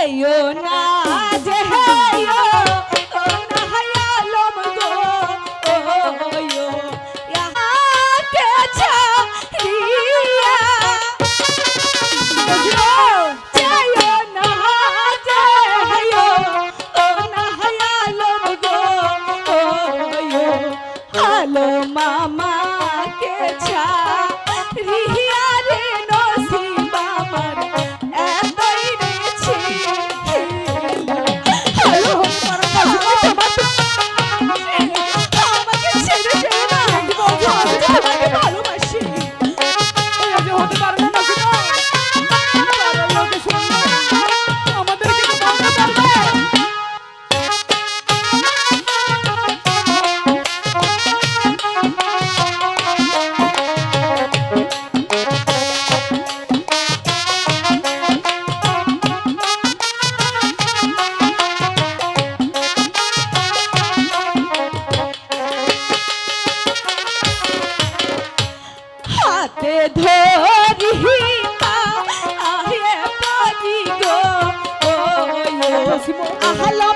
যেও না যেও মামাকে ছাড়িয়া ধরি আহে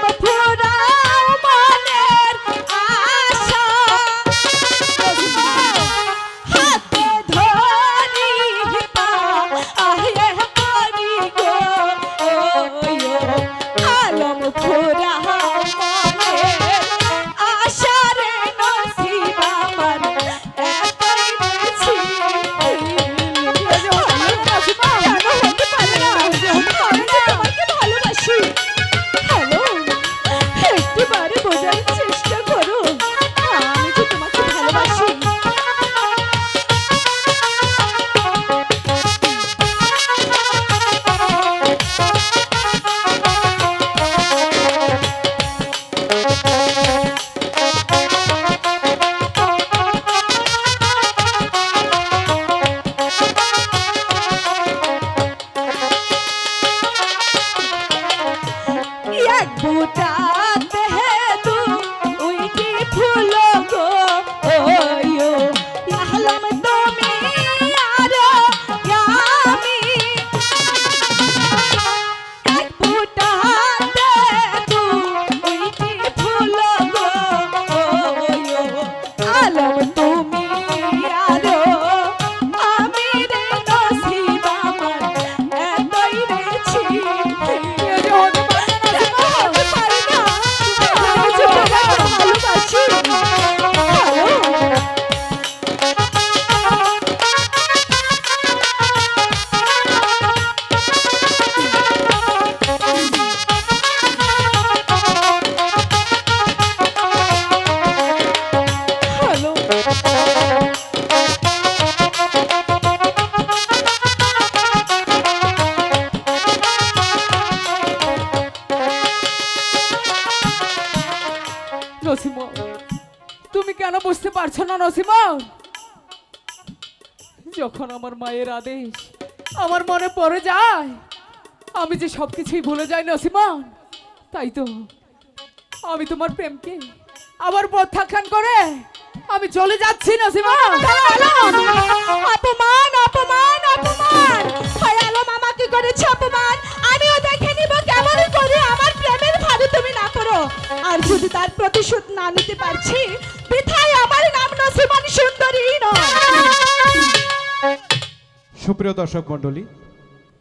এক তুমি কেন বুঝতে পারছ না, নসিমা? যখন আমার মায়ের আদেশ আমার মনে পড়ে যায়, আমি যে সব কিছুই ভুলে যাই, নসিমা, তাই তো আমি তোমার প্রেমকে আবার প্রত্যাখ্যান করে আমি চলে যাচ্ছি, নসিমা। অপমান অপমান অপমান হয়ালো মামা কি করেছে? আর যদি তার প্রতিশোধ না নিতে পারছি, বৃথায় আমার নাম নসিমান সুন্দরী নয়। সুপ্রিয় দর্শক মণ্ডলী